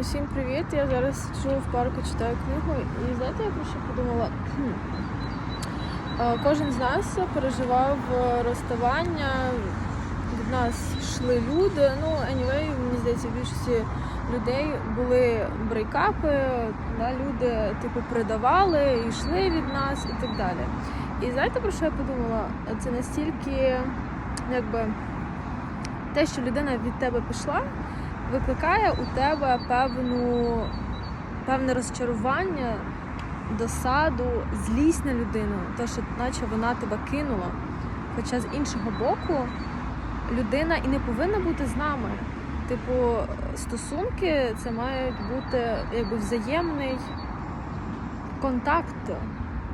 Усім привіт! Я зараз сиджу в парку, читаю книгу і знаєте, я про що подумала? Е, Кожен з нас переживав розставання. Від нас йшли люди. Ну, anyway, мені здається, більшості людей були брейкапи, да, люди типу предавали, йшли від нас і так далі. І знаєте, про що я подумала? Це настільки, якби те, що людина від тебе пішла викликає у тебе певну, певне розчарування, досаду, злість на людину, те, що наче вона тебе кинула. Хоча з іншого боку, людина і не повинна бути з нами. Типу, стосунки це мають бути якби взаємний контакт.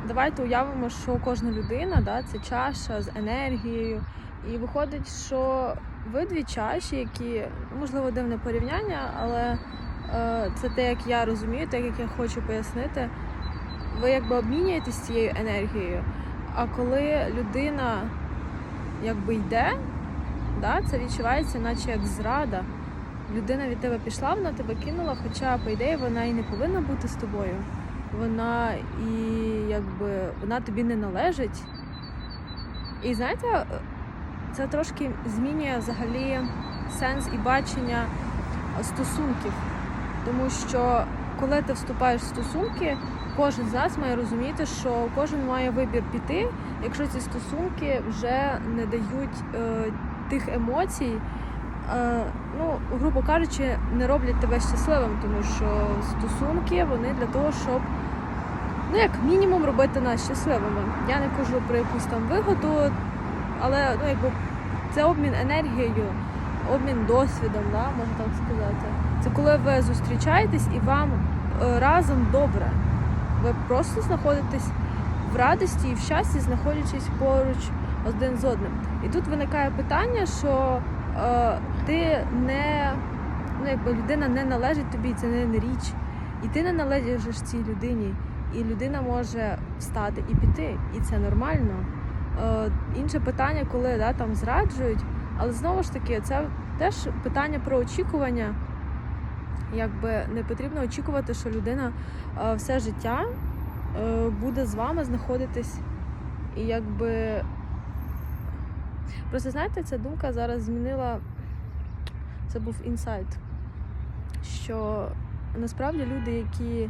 Давайте уявимо, що кожна людина да, це чаша з енергією. І виходить, що ви дві чаші, які можливо дивне порівняння, але е, це те, як я розумію, те, як я хочу пояснити. Ви якби обмінюєтесь цією енергією. А коли людина якби йде, да, це відчувається, наче як зрада. Людина від тебе пішла, вона тебе кинула, хоча, по ідеї, вона і не повинна бути з тобою. Вона і якби вона тобі не належить. І знаєте, це трошки змінює взагалі сенс і бачення стосунків. Тому що коли ти вступаєш в стосунки, кожен з нас має розуміти, що кожен має вибір піти, якщо ці стосунки вже не дають е, тих емоцій, е, ну, грубо кажучи, не роблять тебе щасливим, тому що стосунки вони для того, щоб ну як мінімум робити нас щасливими. Я не кажу про якусь там вигоду, але ну якби це обмін енергією, обмін досвідом, да, можна так сказати. Це коли ви зустрічаєтесь і вам е, разом добре. Ви просто знаходитесь в радості і в щасті, знаходячись поруч один з одним. І тут виникає питання, що е, ти не ну, якби людина не належить тобі, це не річ. І ти не належиш цій людині. І людина може встати і піти, і це нормально. Е, інше питання, коли да, там зраджують, але знову ж таки, це теж питання про очікування. Якби не потрібно очікувати, що людина е, все життя е, буде з вами знаходитись. І якби. Просто знаєте, ця думка зараз змінила. Це був інсайт. Що насправді люди, які е,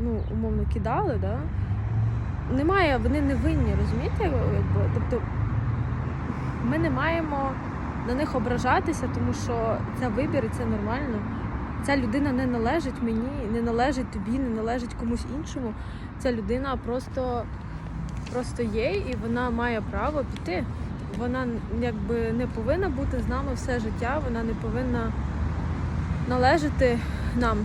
ну, умовно кидали, да, немає, вони не винні, розумієте? Тобто ми не маємо на них ображатися, тому що це вибір і це нормально. Ця людина не належить мені, не належить тобі, не належить комусь іншому. Ця людина просто, просто є і вона має право піти. Вона якби не повинна бути з нами все життя, вона не повинна належати нам.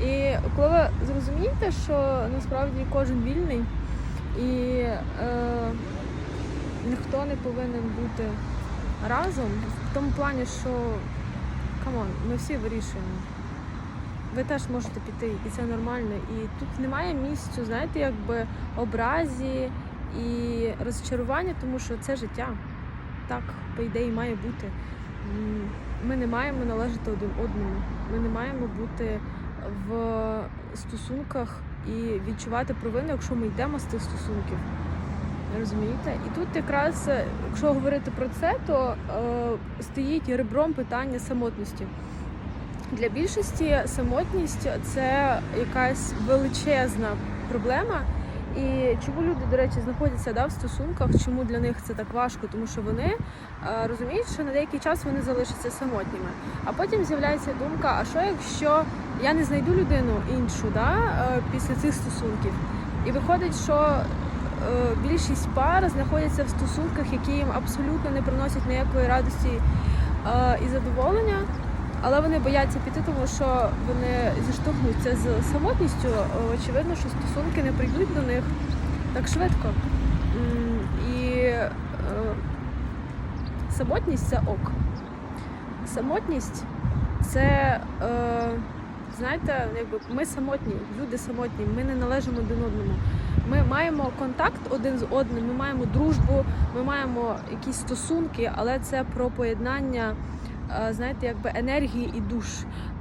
І коли ви зрозумієте, що насправді кожен вільний і е, ніхто не повинен бути разом, в тому плані, що камон, ми всі вирішуємо. Ви теж можете піти, і це нормально. І тут немає місцю, знаєте, якби образі і розчарування, тому що це життя. Так, по ідеї, має бути. Ми не маємо належати один одному. Ми не маємо бути в стосунках і відчувати провину, якщо ми йдемо з тих стосунків. Розумієте? І тут якраз, е, якщо говорити про це, то е, стоїть ребром питання самотності. Для більшості самотність це якась величезна проблема. І чому люди, до речі, знаходяться да, в стосунках, чому для них це так важко? Тому що вони е, розуміють, що на деякий час вони залишаться самотніми. А потім з'являється думка: а що якщо я не знайду людину іншу да, е, після цих стосунків? І виходить, що е, більшість пар знаходяться в стосунках, які їм абсолютно не приносять ніякої радості е, і задоволення. Але вони бояться піти, тому що вони зіштовхнуться з самотністю. Очевидно, що стосунки не прийдуть до них так швидко. І е, самотність це ок. Самотність це, е, знаєте, якби ми самотні, люди самотні, ми не належимо один одному. Ми маємо контакт один з одним, ми маємо дружбу, ми маємо якісь стосунки, але це про поєднання знаєте, якби енергії і душ.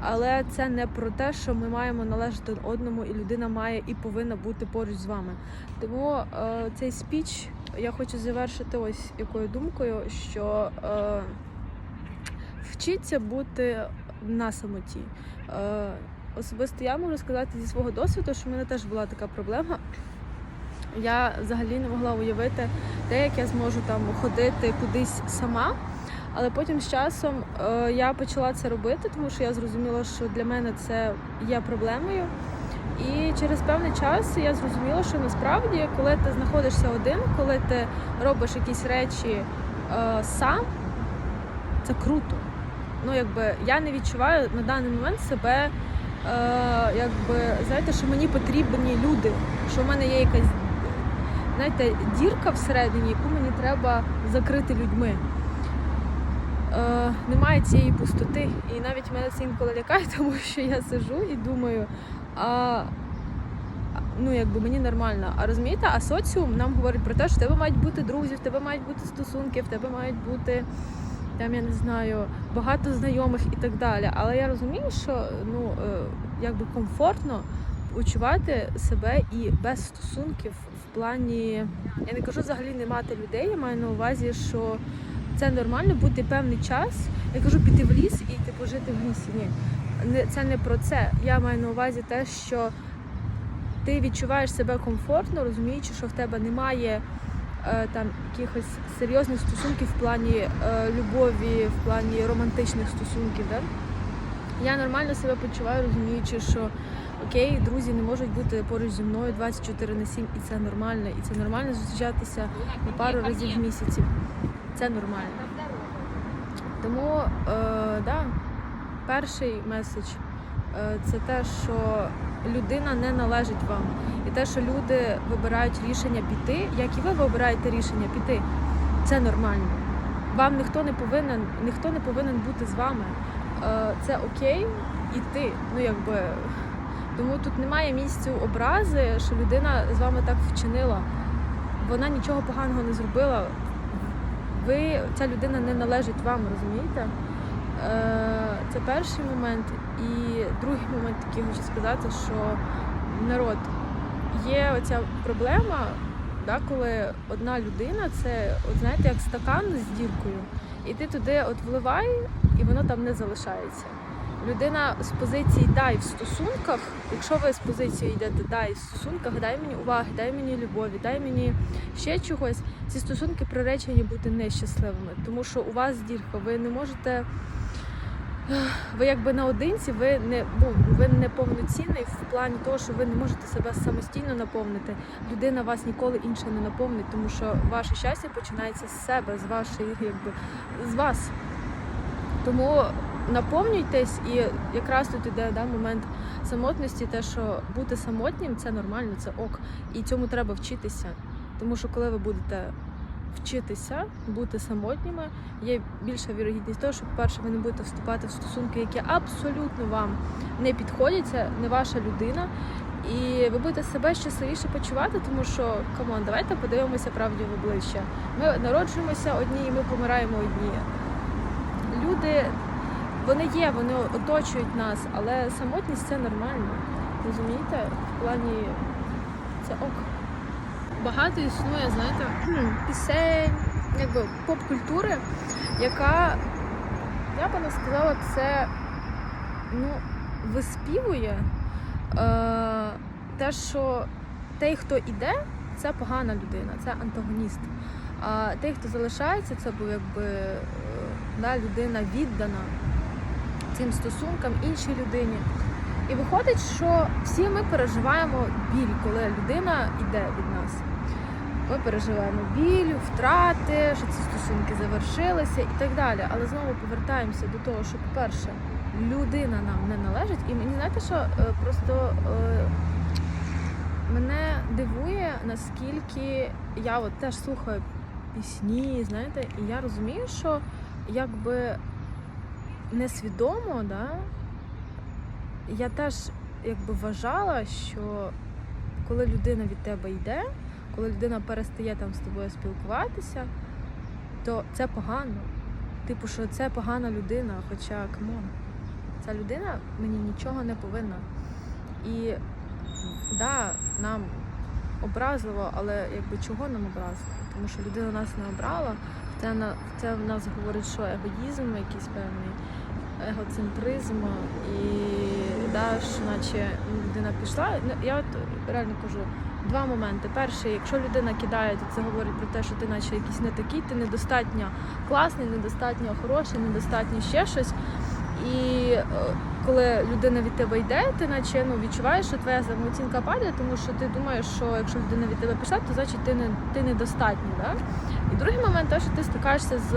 Але це не про те, що ми маємо належати одному, і людина має і повинна бути поруч з вами. Тому е, цей спіч я хочу завершити ось якою думкою, що е, вчіться бути на самоті. Е, особисто я можу сказати зі свого досвіду, що в мене теж була така проблема. Я взагалі не могла уявити те, як я зможу там ходити кудись сама. Але потім з часом е, я почала це робити, тому що я зрозуміла, що для мене це є проблемою. І через певний час я зрозуміла, що насправді, коли ти знаходишся один, коли ти робиш якісь речі е, сам, це круто. Ну, якби я не відчуваю на даний момент себе, е, якби знаєте, що мені потрібні люди, що в мене є якась знаєте, дірка всередині, яку мені треба закрити людьми. Е, немає цієї пустоти. І навіть мене це інколи лякає, тому що я сижу і думаю, а ну якби мені нормально. А розумієте, а соціум нам говорить про те, що в тебе мають бути друзі, в тебе мають бути стосунки, в тебе мають бути там, я не знаю, багато знайомих і так далі. Але я розумію, що ну е, якби комфортно почувати себе і без стосунків в плані. Я не кажу взагалі не мати людей, я маю на увазі, що це нормально бути певний час. Я кажу піти в ліс і типу жити в лісі. Ні, це не про це. Я маю на увазі те, що ти відчуваєш себе комфортно, розуміючи, що в тебе немає е, там якихось серйозних стосунків в плані е, любові, в плані романтичних стосунків. Да? Я нормально себе почуваю, розуміючи, що окей, друзі не можуть бути поруч зі мною 24 на 7, і це нормально, і це нормально зустрічатися на пару разів в місяці. Це нормально. Тому, е, да, перший меседж е, це те, що людина не належить вам. І те, що люди вибирають рішення піти, як і ви вибираєте рішення піти, це нормально. Вам ніхто не повинен, ніхто не повинен бути з вами. Е, це окей іти. Ну якби тому тут немає місця образи, що людина з вами так вчинила. Вона нічого поганого не зробила. Ви, ця людина не належить вам, розумієте? Е, Це перший момент. І другий момент, який хочу сказати, що народ є оця проблема, да, коли одна людина це, от знаєте, як стакан з діркою, і ти туди от вливай, і воно там не залишається. Людина з позиції дай в стосунках, якщо ви з позиції йдете дай в стосунках, дай мені уваги, дай мені любові, дай мені ще чогось, ці стосунки приречені бути нещасливими, тому що у вас дірка, ви не можете. Ви якби наодинці, ви не ну, ви не повноцінний в плані того, що ви не можете себе самостійно наповнити. Людина вас ніколи інша не наповнить, тому що ваше щастя починається з себе, з вашої, якби з вас. Тому наповнюйтесь, і якраз тут іде да, момент самотності, те, що бути самотнім це нормально, це ок. І цьому треба вчитися. Тому що коли ви будете вчитися бути самотніми, є більша вірогідність того, що, по-перше, ви не будете вступати в стосунки, які абсолютно вам не підходять, це не ваша людина. І ви будете себе щасливіше почувати, тому що камон, давайте подивимося правді в обличчя. Ми народжуємося одні, і ми помираємо одні. Люди вони є, вони оточують нас, але самотність це нормально. Розумієте? В плані це ок. Багато існує, знаєте, пісень, якби поп-культури, яка, я би не сказала, це ну, виспівує е, те, що той, хто іде, це погана людина, це антагоніст. А той, хто залишається, це був якби е, да, людина віддана цим стосункам іншій людині. І виходить, що всі ми переживаємо біль, коли людина йде від нас. Ми переживаємо біль, втрати, що ці стосунки завершилися і так далі. Але знову повертаємося до того, що, по-перше, людина нам не належить. І мені знаєте, що е, просто е, мене дивує, наскільки я от теж слухаю пісні, знаєте, і я розумію, що якби несвідомо, да, я теж якби вважала, що коли людина від тебе йде, коли людина перестає там з тобою спілкуватися, то це погано. типу, що це погана людина, хоча камон, ця людина мені нічого не повинна. І да, нам образливо, але якби чого нам образливо? Тому що людина нас не обрала, це, це в нас говорить, що егоїзм якийсь певний, егоцентризм, і да, що наче людина пішла. Ну, Я от реально кажу, два моменти. Перший, якщо людина кидає, то це говорить про те, що ти наче якийсь не такий, ти недостатньо класний, недостатньо хороший, недостатньо ще щось. І е, коли людина від тебе йде, ти наче ну, відчуваєш, що твоя самооцінка падає, тому що ти думаєш, що якщо людина від тебе пішла, то значить ти не ти недостатній. Да? І другий момент те, що ти стикаєшся з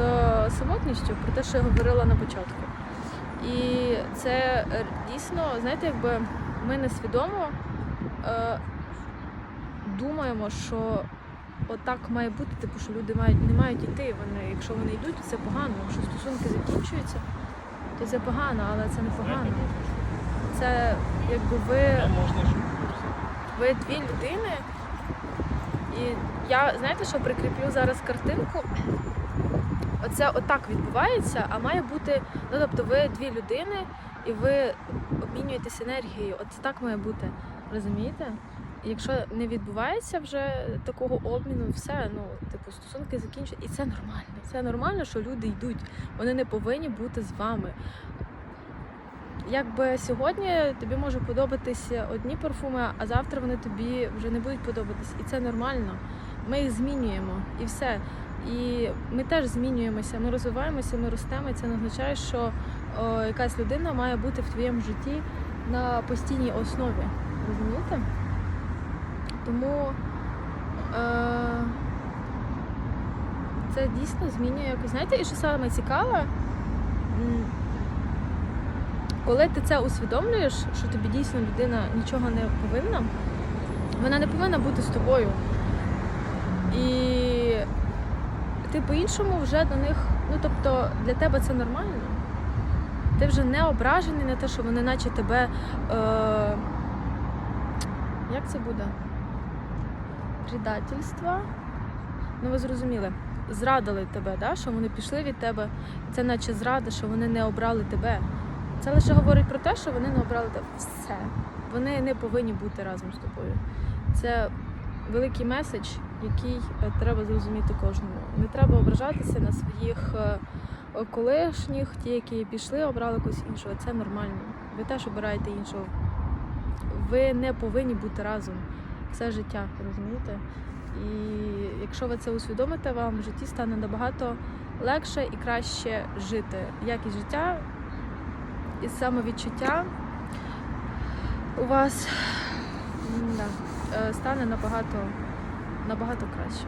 самотністю, про те, що я говорила на початку. І це е, дійсно, знаєте, якби ми несвідомо е, думаємо, що отак має бути, типу, що люди мають, не мають йти. Вони, якщо вони йдуть, то це погано. Якщо стосунки закінчуються, то це погано, але це не погано. Це якби ви, ви дві людини. І я знаєте, що прикріплю зараз картинку. Оце отак відбувається, а має бути, ну тобто ви дві людини і ви обмінюєтесь енергією. От так має бути. Розумієте? Якщо не відбувається вже такого обміну, все, ну, типу, стосунки закінчуються. І це нормально. Це нормально, що люди йдуть. Вони не повинні бути з вами. Якби сьогодні тобі може подобатися одні парфуми, а завтра вони тобі вже не будуть подобатись. І це нормально. Ми їх змінюємо і все. І ми теж змінюємося, ми розвиваємося, ми ростемо. І це не означає, що о, якась людина має бути в твоєму житті на постійній основі. Розумієте? Тому е, це дійсно змінює якось. Знаєте, і що саме цікаве, коли ти це усвідомлюєш, що тобі дійсно людина нічого не повинна, вона не повинна бути з тобою. І ти по-іншому вже до них, ну тобто для тебе це нормально. Ти вже не ображений на те, що вони наче тебе. Е, як це буде? Предательство. Ну ви зрозуміли, зрадили тебе, да? що вони пішли від тебе. Це наче зрада, що вони не обрали тебе. Це лише говорить про те, що вони не обрали тебе. Все. Вони не повинні бути разом з тобою. Це великий меседж, який е, треба зрозуміти кожному. Не треба ображатися на своїх е, колишніх, ті, які пішли, обрали когось іншого. Це нормально. Ви теж обираєте іншого. Ви не повинні бути разом все життя, розумієте? І якщо ви це усвідомите, вам в житті стане набагато легше і краще жити. Якість життя і самовідчуття у вас да, стане набагато, набагато краще.